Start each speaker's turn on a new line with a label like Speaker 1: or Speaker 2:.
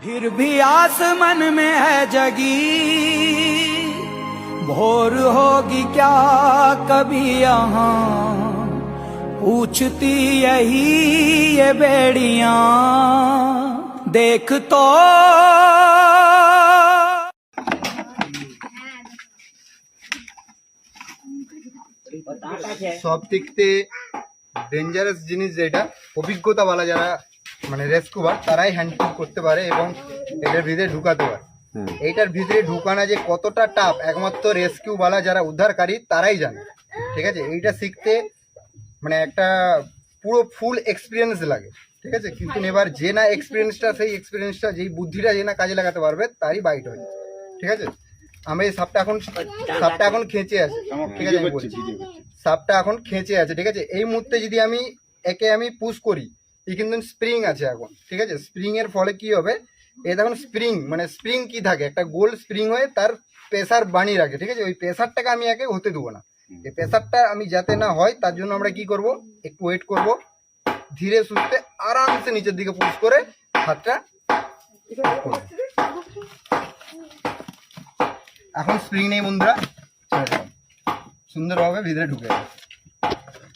Speaker 1: फिर भी आस मन में है जगी भोर होगी क्या कभी यहाँ पूछती यही ये बेड़िया देख तो
Speaker 2: সব থেকে ডেঞ্জারাস জিনিস যেটা অভিজ্ঞতা বলা যারা মানে রেস্কুবার তারাই হ্যান্ডেল করতে পারে এবং এটার ভিতরে ঢুকাতে পারে। এইটার ভিতরে ঢুকানো যে কতটা টাফ একমাত্র রেস্কিউ বালা যারা উদ্ধারকারী তারাই জানে। ঠিক আছে? এইটা শিখতে মানে একটা পুরো ফুল এক্সপিরিয়েন্স লাগে। ঠিক আছে? কিন্তু এবার যে না এক্সপিরিয়েন্সটা সেই এক্সপিরিয়েন্সটা যেই বুদ্ধিটা যে না কাজে লাগাতে পারবে তারই বাইট হয় ঠিক আছে? আমি এই সাপটা এখন সাপটা এখন খেঁচে আছে। ঠিক আছে আমি বলছি। সাপটা এখন খেঁচে আছে। ঠিক আছে? এই মুহূর্তে যদি আমি একে আমি পুশ করি এই কিন্তু স্প্রিং আছে এখন, ঠিক আছে? স্প্রিং এর ফলে কি হবে? এই দেখুন স্প্রিং মানে স্প্রিং কি থাকে? একটা গোল স্প্রিং হয়ে তার প্রেসার বানিয়ে রাখে, ঠিক আছে? ওই প্রেসারটাকে আমি একে হতে দেবো না। এই প্রেসারটা আমি যাতে না হয়, তার জন্য আমরা কি করব? একটু ওয়েট করব, ধীরে সুস্থে আরামসে নিচের দিকে পুশ করে হাতটা। এখন স্প্রিং নেই বন্ধুরা সুন্দরভাবে ভিতরে ঢুকে যাবে।